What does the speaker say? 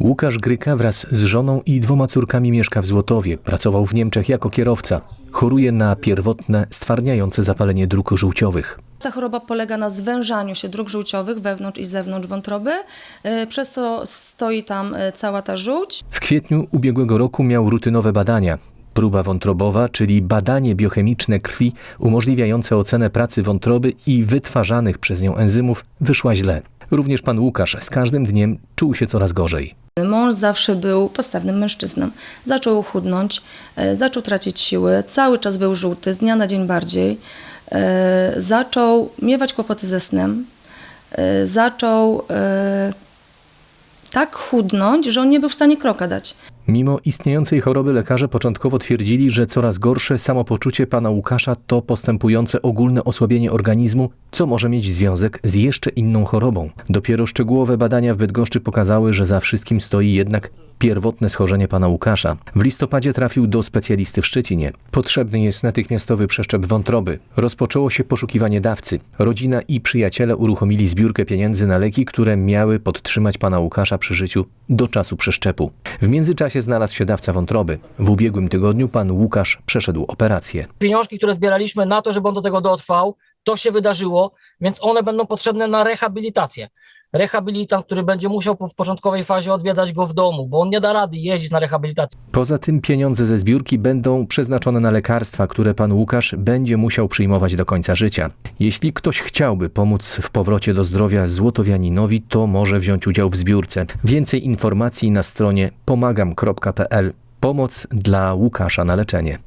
Łukasz Gryka wraz z żoną i dwoma córkami mieszka w Złotowie. Pracował w Niemczech jako kierowca. Choruje na pierwotne, stwardniające zapalenie dróg żółciowych. Ta choroba polega na zwężaniu się dróg żółciowych wewnątrz i zewnątrz wątroby, y, przez co stoi tam y, cała ta żółć. W kwietniu ubiegłego roku miał rutynowe badania. Próba wątrobowa, czyli badanie biochemiczne krwi umożliwiające ocenę pracy wątroby i wytwarzanych przez nią enzymów, wyszła źle. Również pan Łukasz z każdym dniem czuł się coraz gorzej. Mąż zawsze był postawnym mężczyzną. Zaczął chudnąć, y, zaczął tracić siły, cały czas był żółty, z dnia na dzień bardziej. Y, Zaczął miewać kłopoty ze snem, y, zaczął tak chudnąć, że on nie był w stanie kroka dać. Mimo istniejącej choroby lekarze początkowo twierdzili, że coraz gorsze samopoczucie pana Łukasza to postępujące ogólne osłabienie organizmu, co może mieć związek z jeszcze inną chorobą. Dopiero szczegółowe badania w Bydgoszczy pokazały, że za wszystkim stoi jednak pierwotne schorzenie pana Łukasza. W listopadzie trafił do specjalisty w Szczecinie. Potrzebny jest natychmiastowy przeszczep wątroby. Rozpoczęło się poszukiwanie dawcy. Rodzina i przyjaciele uruchomili zbiórkę pieniędzy na leki, które miały podtrzymać pana Łukasza przy życiu do czasu przeszczepu. W międzyczasie znalazł się dawca wątroby. W ubiegłym tygodniu pan Łukasz przeszedł operację. pieniążki, które zbieraliśmy na to, żeby on do tego dotrwał, to się wydarzyło, więc one będą potrzebne na rehabilitację. Rehabilitant, który będzie musiał w początkowej fazie odwiedzać go w domu, bo on nie da rady jeździć na rehabilitację. Poza tym pieniądze ze zbiórki będą przeznaczone na lekarstwa, które pan Łukasz będzie musiał przyjmować do końca życia. Jeśli ktoś chciałby pomóc w powrocie do zdrowia złotowianinowi, to może wziąć udział w zbiórce. Więcej informacji na stronie pomagam.pl. Pomoc dla Łukasza na leczenie.